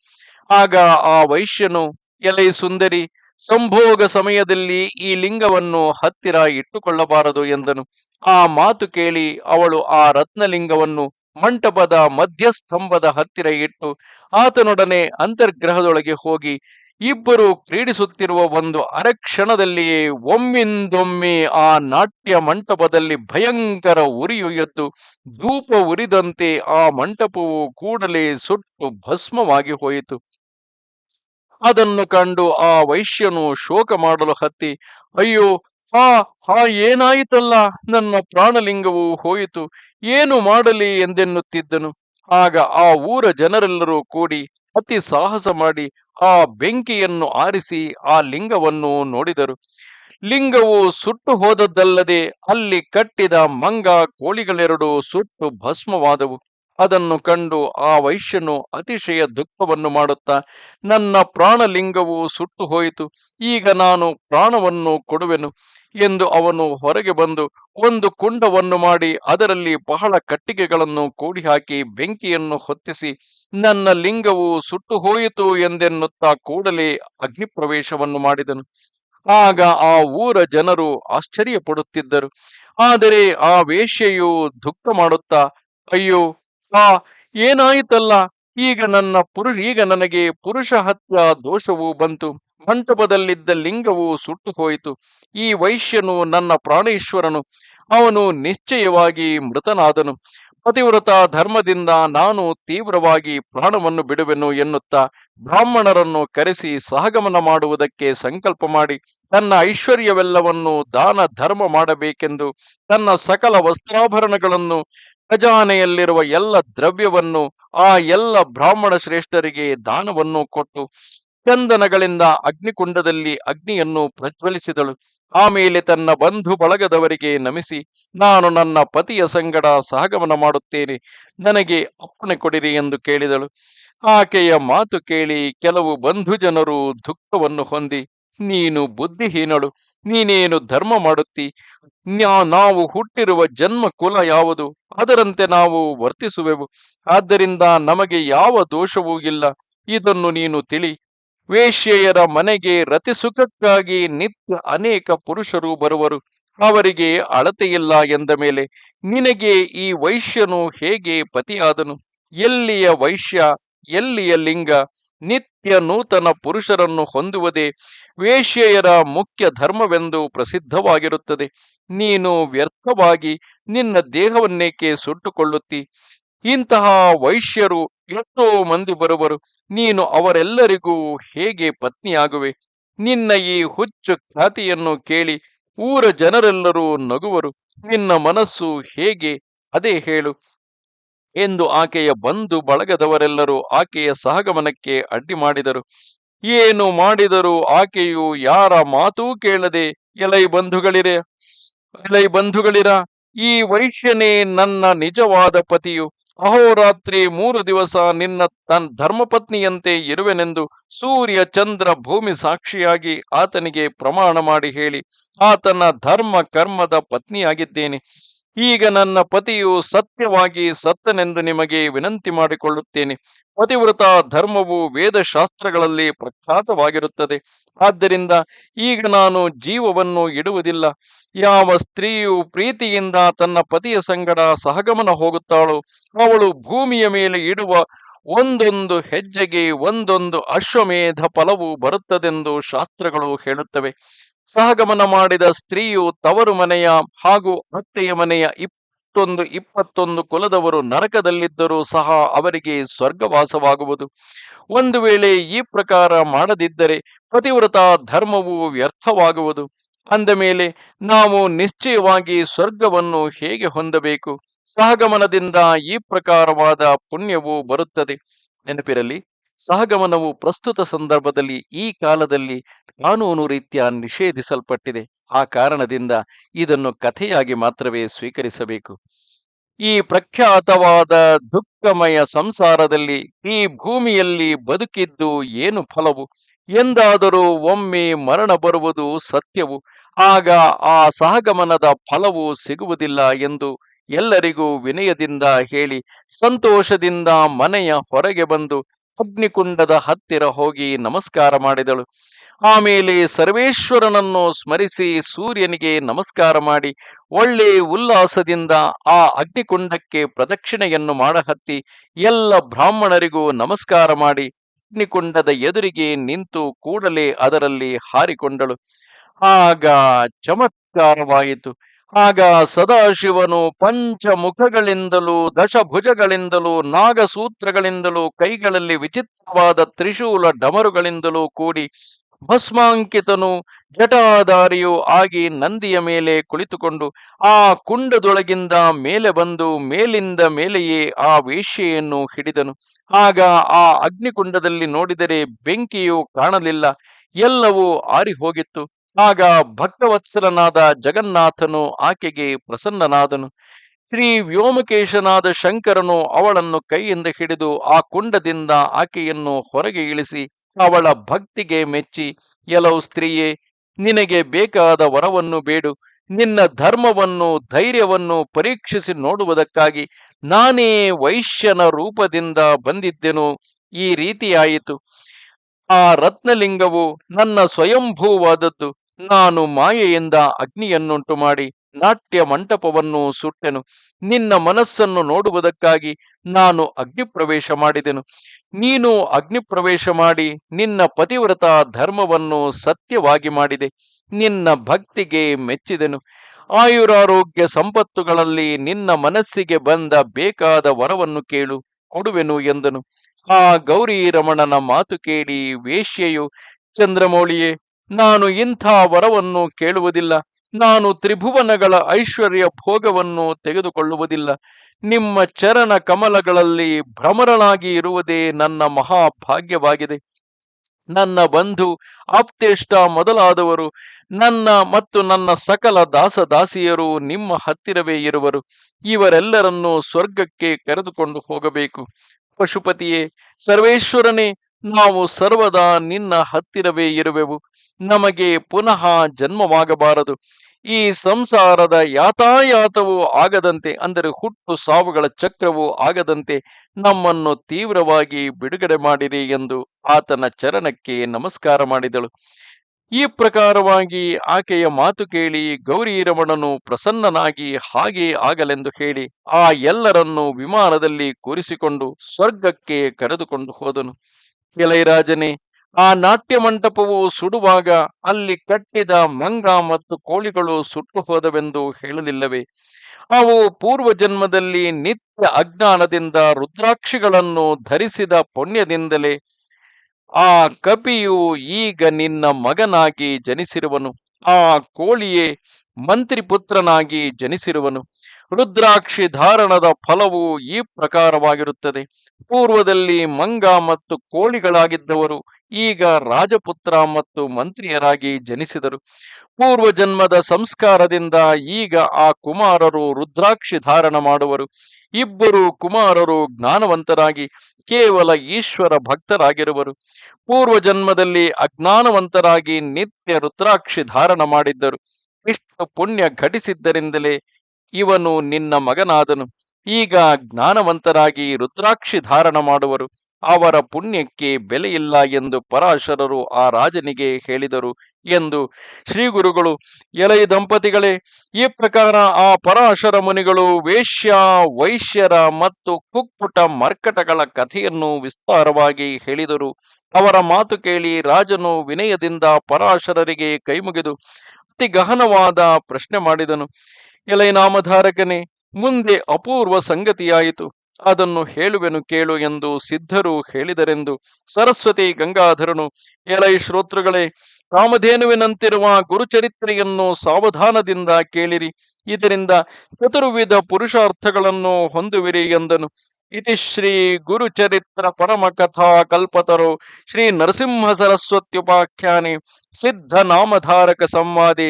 ಆಗ ಆ ವೈಶ್ಯನು, ಎಲೆ ಸುಂದರಿ, ಸಂಭೋಗ ಸಮಯದಲ್ಲಿ ಈ ಲಿಂಗವನ್ನು ಹತ್ತಿರ ಇಟ್ಟುಕೊಳ್ಳಬಾರದು ಎಂದನು. ಆ ಮಾತು ಕೇಳಿ ಅವಳು ಆ ರತ್ನಲಿಂಗವನ್ನು ಮಂಟಪದ ಮಧ್ಯಸ್ತಂಭದ ಹತ್ತಿರ ಇಟ್ಟು, ಆತನೊಡನೆ ಅಂತರ್ಗ್ರಹದೊಳಗೆ ಹೋಗಿ ಇಬ್ಬರು ಕ್ರೀಡಿಸುತ್ತಿರುವ ಒಂದು ಅರಕ್ಷಣದಲ್ಲಿಯೇ ಒಮ್ಮಿಂದೊಮ್ಮೆ ಆ ನಾಟ್ಯ ಮಂಟಪದಲ್ಲಿ ಭಯಂಕರ ಉರಿಯು ಎದ್ದು ಧೂಪ ಉರಿದಂತೆ ಆ ಮಂಟಪವು ಕೂಡಲೇ ಸುಟ್ಟು ಭಸ್ಮವಾಗಿ ಹೋಯಿತು. ಅದನ್ನು ಕಂಡು ಆ ವೈಶ್ಯನು ಶೋಕ ಮಾಡಲು ಹತ್ತಿ, ಅಯ್ಯೋ ಹಾ ಹಾ ಏನಾಯಿತಲ್ಲ? ನನ್ನ ಪ್ರಾಣಲಿಂಗವು ಹೋಯಿತು. ಏನು ಮಾಡಲಿ? ಎಂದೆನ್ನುತ್ತಿದ್ದನು. ಆಗ ಆ ಊರ ಜನರೆಲ್ಲರೂ ಕೂಡಿ ಅತಿ ಸಾಹಸ ಮಾಡಿ ಆ ಬೆಂಕಿಯನ್ನು ಆರಿಸಿ ಆ ಲಿಂಗವನ್ನು ನೋಡಿದರು. ಲಿಂಗವು ಸುಟ್ಟು ಹೋದದ್ದಲ್ಲದೆ ಅಲ್ಲಿ ಕಟ್ಟಿದ ಮಂಗ ಕೋಳಿಗಳೆರಡು ಸುಟ್ಟು ಭಸ್ಮವಾದವು. ಅದನ್ನು ಕಂಡು ಆ ವೈಶ್ಯನು ಅತಿಶಯ ದುಃಖವನ್ನು ಮಾಡುತ್ತಾ, ನನ್ನ ಪ್ರಾಣಲಿಂಗವು ಸುಟ್ಟು ಹೋಯಿತು, ಈಗ ನಾನು ಪ್ರಾಣವನ್ನು ಕೊಡುವೆನು ಎಂದು ಅವನು ಹೊರಗೆ ಬಂದು ಒಂದು ಕುಂಡವನ್ನು ಮಾಡಿ ಅದರಲ್ಲಿ ಬಹಳ ಕಟ್ಟಿಗೆಗಳನ್ನು ಕೂಡಿ ಹಾಕಿ ಬೆಂಕಿಯನ್ನು ಹೊತ್ತಿಸಿ, ನನ್ನ ಲಿಂಗವು ಸುಟ್ಟು ಹೋಯಿತು ಎಂದೆನ್ನುತ್ತಾ ಕೂಡಲೇ ಅಗ್ನಿಪ್ರವೇಶವನ್ನು ಮಾಡಿದನು. ಆಗ ಆ ಊರ ಜನರು ಆಶ್ಚರ್ಯ ಪಡುತ್ತಿದ್ದರು ಆದರೆ ಆ ವೇಶ್ಯೆಯು ದುಃಖ ಮಾಡುತ್ತಾ, ಅಯ್ಯೋ ಆ, ಏನಾಯಿತಲ್ಲ? ಈಗ ನನ್ನ ಪುರುಷ ಈಗ ನನಗೆ ಪುರುಷ ಹತ್ಯ ದೋಷವು ಬಂತು. ಮಂಟಪದಲ್ಲಿದ್ದ ಲಿಂಗವು ಸುಟ್ಟು ಹೋಯಿತು. ಈ ವೈಶ್ಯನು ನನ್ನ ಪ್ರಾಣೇಶ್ವರನು. ಅವನು ನಿಶ್ಚಯವಾಗಿ ಮೃತನಾದನು. ಪತಿವ್ರತ ಧರ್ಮದಿಂದ ನಾನು ತೀವ್ರವಾಗಿ ಪ್ರಾಣವನ್ನು ಬಿಡುವೆನು ಎನ್ನುತ್ತಾ ಬ್ರಾಹ್ಮಣರನ್ನು ಕರೆಸಿ ಸಹಗಮನ ಮಾಡುವುದಕ್ಕೆ ಸಂಕಲ್ಪ ಮಾಡಿ ತನ್ನ ಐಶ್ವರ್ಯವೆಲ್ಲವನ್ನು ದಾನ ಧರ್ಮ ಮಾಡಬೇಕೆಂದು ತನ್ನ ಸಕಲ ವಸ್ತ್ರಾಭರಣಗಳನ್ನು ಖಜಾನೆಯಲ್ಲಿರುವ ಎಲ್ಲ ದ್ರವ್ಯವನ್ನು, ಆ ಎಲ್ಲ ಬ್ರಾಹ್ಮಣ ಶ್ರೇಷ್ಠರಿಗೆ ದಾನವನ್ನು ಕೊಟ್ಟು ಚಂದನಗಳಿಂದ ಅಗ್ನಿಕುಂಡದಲ್ಲಿ ಅಗ್ನಿಯನ್ನು ಪ್ರಜ್ವಲಿಸಿದಳು. ಆಮೇಲೆ ತನ್ನ ಬಂಧು ಬಳಗದವರಿಗೆ ನಮಿಸಿ, ನಾನು ನನ್ನ ಪತಿಯ ಸಂಗಡ ಸಹಗಮನ ಮಾಡುತ್ತೇನೆ, ನನಗೆ ಅಪ್ಪಣೆ ಕೊಡಿರಿ ಎಂದು ಕೇಳಿದಳು. ಆಕೆಯ ಮಾತು ಕೇಳಿ ಕೆಲವು ಬಂಧು ಜನರು ದುಃಖವನ್ನು ಹೊಂದಿ ನೀನು ಬುದ್ಧಿಹೀನಳು, ನೀನೇನು ಧರ್ಮ ಮಾಡುತ್ತಿ? ನಾವು ಹುಟ್ಟಿರುವ ಜನ್ಮ ಕುಲ ಯಾವುದು? ಅದರಂತೆ ನಾವು ವರ್ತಿಸುವೆವು. ಆದ್ದರಿಂದ ನಮಗೆ ಯಾವ ದೋಷವೂ ಇಲ್ಲ. ಇದನ್ನು ನೀನು ತಿಳಿ. ವೇಶ್ಯೆಯರ ಮನೆಗೆ ರತಿಸುಖಕ್ಕಾಗಿ ನಿತ್ಯ ಅನೇಕ ಪುರುಷರು ಬರುವರು. ಅವರಿಗೆ ಅಳತೆಯಿಲ್ಲ ಎಂದ ಮೇಲೆ, ನಿನಗೆ ಈ ವೈಶ್ಯನು ಹೇಗೆ ಪತಿಯಾದನು? ಎಲ್ಲಿಯ ವೈಶ್ಯ, ಎಲ್ಲಿಯ ಲಿಂಗ? ನಿತ್ಯ ನೂತನ ಪುರುಷರನ್ನು ಹೊಂದುವುದೇ? ವೇಶ್ಯೆಯರ ಮುಖ್ಯ ಧರ್ಮವೆಂದು ಪ್ರಸಿದ್ಧವಾಗಿರುತ್ತದೆ. ನೀನು ವ್ಯರ್ಥವಾಗಿ ನಿನ್ನ ದೇಹವನ್ನೇಕೆ ಸುಟ್ಟುಕೊಳ್ಳುತ್ತಿ? ಇಂತಹ ವೈಶ್ಯರು ಎಷ್ಟೋ ಮಂದಿ ಬರುವರು. ನೀನು ಅವರೆಲ್ಲರಿಗೂ ಹೇಗೆ ಪತ್ನಿಯಾಗುವೆ? ನಿನ್ನ ಈ ಹುಚ್ಚು ಖ್ಯಾತಿಯನ್ನು ಕೇಳಿ ಊರ ಜನರೆಲ್ಲರೂ ನಗುವರು. ನಿನ್ನ ಮನಸ್ಸು ಹೇಗೆ? ಅದೇ ಹೇಳು. ಎಂದು ಆಕೆಯ ಬಂಧು ಬಳಗದವರೆಲ್ಲರೂ ಆಕೆಯ ಸಹಗಮನಕ್ಕೆ ಅಡ್ಡಿ ಮಾಡಿದರು. ಏನು ಮಾಡಿದರೂ ಆಕೆಯು ಯಾರ ಮಾತೂ ಕೇಳದೆ, ಎಲೈ ಬಂಧುಗಳಿರೆ, ಎಲೈ ಬಂಧುಗಳಿರ, ಈ ವೈಶ್ಯನೇ ನನ್ನ ನಿಜವಾದ ಪತಿಯು. ಅಹೋರಾತ್ರಿ ಮೂರು ದಿವಸ ನಿನ್ನ ತನ್ ಧರ್ಮಪತ್ನಿಯಂತೆ ಇರುವೆನೆಂದು ಸೂರ್ಯ ಚಂದ್ರ ಭೂಮಿ ಸಾಕ್ಷಿಯಾಗಿ ಆತನಿಗೆ ಪ್ರಮಾಣ ಮಾಡಿ ಹೇಳಿ, ಆತನ ಧರ್ಮ ಕರ್ಮದ ಪತ್ನಿಯಾಗಿದ್ದೇನೆ. ಈಗ ನನ್ನ ಪತಿಯು ಸತ್ಯವಾಗಿ ಸತ್ತನೆಂದು ನಿಮಗೆ ವಿನಂತಿ ಮಾಡಿಕೊಳ್ಳುತ್ತೇನೆ. ಪತಿವ್ರತ ಧರ್ಮವು ವೇದಶಾಸ್ತ್ರಗಳಲ್ಲಿ ಪ್ರಖ್ಯಾತವಾಗಿರುತ್ತದೆ. ಆದ್ದರಿಂದ ಈಗ ನಾನು ಜೀವವನ್ನು ಇಡುವುದಿಲ್ಲ. ಯಾವ ಸ್ತ್ರೀಯು ಪ್ರೀತಿಯಿಂದ ತನ್ನ ಪತಿಯ ಸಂಗಡ ಸಹಗಮನ ಹೋಗುತ್ತಾಳೋ, ಅವಳು ಭೂಮಿಯ ಮೇಲೆ ಇಡುವ ಒಂದೊಂದು ಹೆಜ್ಜೆಗೆ ಒಂದೊಂದು ಅಶ್ವಮೇಧ ಫಲವು ಬರುತ್ತದೆಂದು ಶಾಸ್ತ್ರಗಳು ಹೇಳುತ್ತವೆ. ಸಹಗಮನ ಮಾಡಿದ ಸ್ತ್ರೀಯು ತವರು ಮನೆಯ ಹಾಗೂ ಅತ್ತೆಯ ಮನೆಯ ಇಪ್ಪತ್ತೊಂದು ಇಪ್ಪತ್ತೊಂದು ಕುಲದವರು ನರಕದಲ್ಲಿದ್ದರೂ ಸಹ ಅವರಿಗೆ ಸ್ವರ್ಗವಾಸವಾಗುವುದು. ಒಂದು ವೇಳೆ ಈ ಪ್ರಕಾರ ಮಾಡದಿದ್ದರೆ ಪತಿವ್ರತ ಧರ್ಮವು ವ್ಯರ್ಥವಾಗುವುದು. ಅಂದ ಮೇಲೆ, ನಾವು ನಿಶ್ಚಯವಾಗಿ ಸ್ವರ್ಗವನ್ನು ಹೇಗೆ ಹೊಂದಬೇಕು? ಸಹಗಮನದಿಂದ ಈ ಪ್ರಕಾರವಾದ ಪುಣ್ಯವು ಬರುತ್ತದೆ. ನೆನಪಿರಲಿ. ಸಹಗಮನವು ಪ್ರಸ್ತುತ ಸಂದರ್ಭದಲ್ಲಿ ಈ ಕಾಲದಲ್ಲಿ ಕಾನೂನು ರೀತ್ಯ ನಿಷೇಧಿಸಲ್ಪಟ್ಟಿದೆ. ಆ ಕಾರಣದಿಂದ ಇದನ್ನು ಕಥೆಯಾಗಿ ಮಾತ್ರವೇ ಸ್ವೀಕರಿಸಬೇಕು. ಈ ಪ್ರಖ್ಯಾತವಾದ ದುಃಖಮಯ ಸಂಸಾರದಲ್ಲಿ ಈ ಭೂಮಿಯಲ್ಲಿ ಬದುಕಿದ್ದು ಏನು ಫಲವು? ಎಂದಾದರೂ ಒಮ್ಮೆ ಮರಣ ಬರುವುದು ಸತ್ಯವು. ಆಗ ಆ ಸಹಗಮನದ ಫಲವು ಸಿಗುವುದಿಲ್ಲ ಎಂದು ಎಲ್ಲರಿಗೂ ವಿನಯದಿಂದ ಹೇಳಿ, ಸಂತೋಷದಿಂದ ಮನೆಯ ಹೊರಗೆ ಬಂದು ಅಗ್ನಿಕುಂಡದ ಹತ್ತಿರ ಹೋಗಿ ನಮಸ್ಕಾರ ಮಾಡಿದಳು. ಆಮೇಲೆ ಸರ್ವೇಶ್ವರನನ್ನು ಸ್ಮರಿಸಿ ಸೂರ್ಯನಿಗೆ ನಮಸ್ಕಾರ ಮಾಡಿ, ಒಳ್ಳೆ ಉಲ್ಲಾಸದಿಂದ ಆ ಅಗ್ನಿಕುಂಡಕ್ಕೆ ಪ್ರದಕ್ಷಿಣೆಯನ್ನು ಮಾಡಹತ್ತಿ ಎಲ್ಲ ಬ್ರಾಹ್ಮಣರಿಗೂ ನಮಸ್ಕಾರ ಮಾಡಿ ಅಗ್ನಿಕುಂಡದ ಎದುರಿಗೆ ನಿಂತು ಕೂಡಲೇ ಅದರಲ್ಲಿ ಹಾರಿಕೊಂಡಳು. ಆಗ ಚಮತ್ಕಾರವಾಯಿತು. ಆಗ ಸದಾಶಿವನು ಪಂಚಮುಖಗಳಿಂದಲೂ ದಶಭುಜಗಳಿಂದಲೂ ನಾಗಸೂತ್ರಗಳಿಂದಲೂ ಕೈಗಳಲ್ಲಿ ವಿಚಿತ್ರವಾದ ತ್ರಿಶೂಲ ಡಮರುಗಳಿಂದಲೂ ಕೂಡಿ ಭಸ್ಮಾಂಕಿತನು ಜಟಾಧಾರಿಯು ಆಗಿ ನಂದಿಯ ಮೇಲೆ ಕುಳಿತುಕೊಂಡು ಆ ಕುಂಡದೊಳಗಿಂದ ಮೇಲೆ ಬಂದು ಮೇಲಿಂದ ಮೇಲೆಯೇ ಆ ವೇಶ್ಯೆಯನ್ನು ಹಿಡಿದನು. ಆಗ ಆ ಅಗ್ನಿಕುಂಡದಲ್ಲಿ ನೋಡಿದರೆ ಬೆಂಕಿಯು ಕಾಣಲಿಲ್ಲ. ಎಲ್ಲವೂ ಆರಿ ಹೋಗಿತ್ತು ಆಗ ಭಕ್ತವತ್ಸಲನಾದ ಜಗನ್ನಾಥನು ಆಕೆಗೆ ಪ್ರಸನ್ನನಾದನು. ಶ್ರೀ ವ್ಯೋಮಕೇಶನಾದ ಶಂಕರನು ಅವಳನ್ನು ಕೈಯಿಂದ ಹಿಡಿದು ಆ ಕುಂಡದಿಂದ ಆಕೆಯನ್ನು ಹೊರಗೆ ಇಳಿಸಿ ಅವಳ ಭಕ್ತಿಗೆ ಮೆಚ್ಚಿ ಎಲವು ಸ್ತ್ರೀಯೇ, ನಿನಗೆ ಬೇಕಾದ ವರವನ್ನು ಬೇಡು. ನಿನ್ನ ಧರ್ಮವನ್ನು, ಧೈರ್ಯವನ್ನು ಪರೀಕ್ಷಿಸಿ ನೋಡುವುದಕ್ಕಾಗಿ ನಾನೇ ವೈಶ್ಯನ ರೂಪದಿಂದ ಬಂದಿದ್ದೆನು. ಈ ರೀತಿಯಾಯಿತು. ಆ ರತ್ನಲಿಂಗವು ನನ್ನ ಸ್ವಯಂಭೂವಾದದ್ದು. ನಾನು ಮಾಯೆಯಿಂದ ಅಗ್ನಿಯನ್ನುಂಟು ಮಾಡಿ ನಾಟ್ಯ ಮಂಟಪವನ್ನು ಸುಟ್ಟೆನು. ನಿನ್ನ ಮನಸ್ಸನ್ನು ನೋಡುವುದಕ್ಕಾಗಿ ನಾನು ಅಗ್ನಿಪ್ರವೇಶ ಮಾಡಿದೆನು. ನೀನು ಅಗ್ನಿಪ್ರವೇಶ ಮಾಡಿ ನಿನ್ನ ಪತಿವ್ರತ ಧರ್ಮವನ್ನು ಸತ್ಯವಾಗಿ ಮಾಡಿದೆ. ನಿನ್ನ ಭಕ್ತಿಗೆ ಮೆಚ್ಚಿದೆನು. ಆಯುರಾರೋಗ್ಯ ಸಂಪತ್ತುಗಳಲ್ಲಿ ನಿನ್ನ ಮನಸ್ಸಿಗೆ ಬಂದ ಬೇಕಾದ ವರವನ್ನು ಕೇಳು, ಕೊಡುವೆನು ಎಂದನು. ಆ ಗೌರಿ ರಮಣನ ಮಾತು ಕೇಳಿ ವೇಶ್ಯೆಯು, ಚಂದ್ರಮೌಳಿಯೇ ನಾನು ಇಂಥ ವರವನ್ನು ಕೇಳುವುದಿಲ್ಲ. ನಾನು ತ್ರಿಭುವನಗಳ ಐಶ್ವರ್ಯ ಭೋಗವನ್ನು ತೆಗೆದುಕೊಳ್ಳುವುದಿಲ್ಲ. ನಿಮ್ಮ ಚರಣ ಕಮಲಗಳಲ್ಲಿ ಭ್ರಮರಳಾಗಿ ಇರುವುದೇ ನನ್ನ ಮಹಾಭಾಗ್ಯವಾಗಿದೆ. ನನ್ನ ಬಂಧು, ಆಪ್ತೇಷ್ಟ ಮೊದಲಾದವರು, ನನ್ನ ಮತ್ತು ನನ್ನ ಸಕಲ ದಾಸದಾಸಿಯರು ನಿಮ್ಮ ಹತ್ತಿರವೇ ಇರುವರು. ಇವರೆಲ್ಲರನ್ನೂ ಸ್ವರ್ಗಕ್ಕೆ ಕರೆದುಕೊಂಡು ಹೋಗಬೇಕು. ಪಶುಪತಿಯೇ, ಸರ್ವೇಶ್ವರನೇ ನಾವು ಸರ್ವದಾ ನಿನ್ನ ಹತ್ತಿರವೇ ಇರುವೆವು. ನಮಗೆ ಪುನಃ ಜನ್ಮವಾಗಬಾರದು. ಈ ಸಂಸಾರದ ಯಾತಾಯಾತವು ಆಗದಂತೆ, ಅಂದರೆ ಹುಟ್ಟು ಸಾವುಗಳ ಚಕ್ರವು ಆಗದಂತೆ ನಮ್ಮನ್ನು ತೀವ್ರವಾಗಿ ಬಿಡುಗಡೆ ಮಾಡಿರಿ ಎಂದು ಆತನ ಚರಣಕ್ಕೆ ನಮಸ್ಕಾರ ಮಾಡಿದಳು. ಈ ಪ್ರಕಾರವಾಗಿ ಆಕೆಯ ಮಾತು ಕೇಳಿ ಗೌರಿ ರಮಣನು ಪ್ರಸನ್ನನಾಗಿ ಹಾಗೆ ಆಗಲೆಂದು ಹೇಳಿ ಆ ಎಲ್ಲರನ್ನು ವಿಮಾನದಲ್ಲಿ ಕೂರಿಸಿಕೊಂಡು ಸ್ವರ್ಗಕ್ಕೆ ಕರೆದುಕೊಂಡು ಹೋದನು. ಎಲೈರಾಜನೇ ಆ ನಾಟ್ಯ ಮಂಟಪವು ಸುಡುವಾಗ ಅಲ್ಲಿ ಕಟ್ಟಿದ ಮಂಗ ಮತ್ತು ಕೋಳಿಗಳು ಸುಟ್ಟು ಹೋದವೆಂದು ಹೇಳಲಿಲ್ಲವೇ? ಅವು ಪೂರ್ವ ಜನ್ಮದಲ್ಲಿ ನಿತ್ಯ ಅಜ್ಞಾನದಿಂದ ರುದ್ರಾಕ್ಷಿಗಳನ್ನು ಧರಿಸಿದ ಪುಣ್ಯದಿಂದಲೇ, ಆ ಕಪಿಯು ಈಗ ನಿನ್ನ ಮಗನಾಗಿ ಜನಿಸಿರುವನು. ಆ ಕೋಳಿಯೇ ಮಂತ್ರಿಪುತ್ರನಾಗಿ ಜನಿಸಿರುವನು. ರುದ್ರಾಕ್ಷಿ ಧಾರಣದ ಫಲವು ಈ ಪ್ರಕಾರವಾಗಿರುತ್ತದೆ. ಪೂರ್ವದಲ್ಲಿ ಮಂಗ ಮತ್ತು ಕೋಳಿಗಳಾಗಿದ್ದವರು, ಈಗ ರಾಜಪುತ್ರ ಮತ್ತು ಮಂತ್ರಿಯರಾಗಿ ಜನಿಸಿದರು. ಪೂರ್ವ ಜನ್ಮದ ಸಂಸ್ಕಾರದಿಂದ ಈಗ ಆ ಕುಮಾರರು ರುದ್ರಾಕ್ಷಿ ಧಾರಣ ಮಾಡುವರು. ಇಬ್ಬರು ಕುಮಾರರು ಜ್ಞಾನವಂತರಾಗಿ, ಕೇವಲ ಈಶ್ವರ ಭಕ್ತರಾಗಿರುವರು. ಪೂರ್ವ ಜನ್ಮದಲ್ಲಿ ಅಜ್ಞಾನವಂತರಾಗಿ ನಿತ್ಯ ರುದ್ರಾಕ್ಷಿ ಧಾರಣ ಮಾಡಿದ್ದರು. ಇಷ್ಟು ಪುಣ್ಯ ಘಟಿಸಿದ್ದರಿಂದಲೇ ಇವನು ನಿನ್ನ ಮಗನಾದನು. ಈಗ ಜ್ಞಾನವಂತರಾಗಿ ರುದ್ರಾಕ್ಷಿ ಧಾರಣ ಮಾಡುವರು. ಅವರ ಪುಣ್ಯಕ್ಕೆ ಬೆಲೆಯಿಲ್ಲ ಎಂದು ಪರಾಶರರು ಆ ರಾಜನಿಗೆ ಹೇಳಿದರು ಎಂದು ಶ್ರೀ ಗುರುಗಳು ಎಲೈ ದಂಪತಿಗಳೇ, ಈ ಪ್ರಕಾರ ಆ ಪರಾಶರ ಮುನಿಗಳು ವೇಶ್ಯ, ವೈಶ್ಯರ ಮತ್ತು ಕುಕ್ಕುಟ ಮರ್ಕಟಗಳ ಕಥೆಯನ್ನು ವಿಸ್ತಾರವಾಗಿ ಹೇಳಿದರು. ಅವರ ಮಾತು ಕೇಳಿ ರಾಜನು ವಿನಯದಿಂದ ಪರಾಶರರಿಗೆ ಕೈಮುಗಿದು ಅತಿ ಗಹನವಾದ ಪ್ರಶ್ನೆ ಮಾಡಿದನು. ಎಲೈ ನಾಮಧಾರಕನೇ, ಮುಂದೆ ಅಪೂರ್ವ ಸಂಗತಿಯಾಯಿತು. ಅದನ್ನು ಹೇಳುವೆನು ಕೇಳು ಎಂದು ಸಿದ್ಧರು ಹೇಳಿದರೆಂದು ಸರಸ್ವತಿ ಗಂಗಾಧರನು, ಎಲೈ ಶ್ರೋತೃಗಳೇ, ಕಾಮಧೇನುವಿನಂತಿರುವ ಗುರುಚರಿತ್ರೆಯನ್ನು ಸಾವಧಾನದಿಂದ ಕೇಳಿರಿ. ಇದರಿಂದ ಚತುರ್ವಿಧ ಪುರುಷಾರ್ಥಗಳನ್ನು ಹೊಂದುವಿರಿ ಎಂದನು. ಇತಿ ಶ್ರೀ ಗುರುಚರಿತ್ರ ಪರಮಕಥಾ ಕಲ್ಪತರು ಶ್ರೀ ನರಸಿಂಹ ಸರಸ್ವತ್ಯುಪಾಖ್ಯಾನಿ ಸಿದ್ಧ ನಾಮಧಾರಕ ಸಂವಾದಿ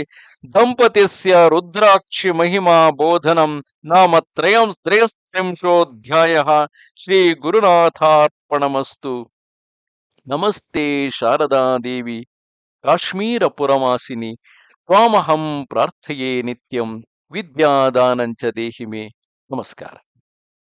ದಂಪತಿಸ್ಯ ರುದ್ರಾಕ್ಷಿ ಮಹಿಮಾ ಬೋಧನಂ ನಾಮ ತ್ರಯಂ ತ್ರಯಸ್ತ್ರಿಂಶೋಧ್ಯಾಯ ಶ್ರೀ ಗುರುನಾಥಾರ್ಪಣಮಸ್ತು. ನಮಸ್ತೆ ಶಾರದಾ ದೇವಿ ಕಾಶ್ಮೀರ ಪುರವಾಸಿನಿ ತ್ವಾಮಹಂ ಪ್ರಾರ್ಥಯೇ ನಿತ್ಯಂ ವಿದ್ಯಾದಾನಂಚ ದೇಹಿ ನಮಸ್ಕಾರ.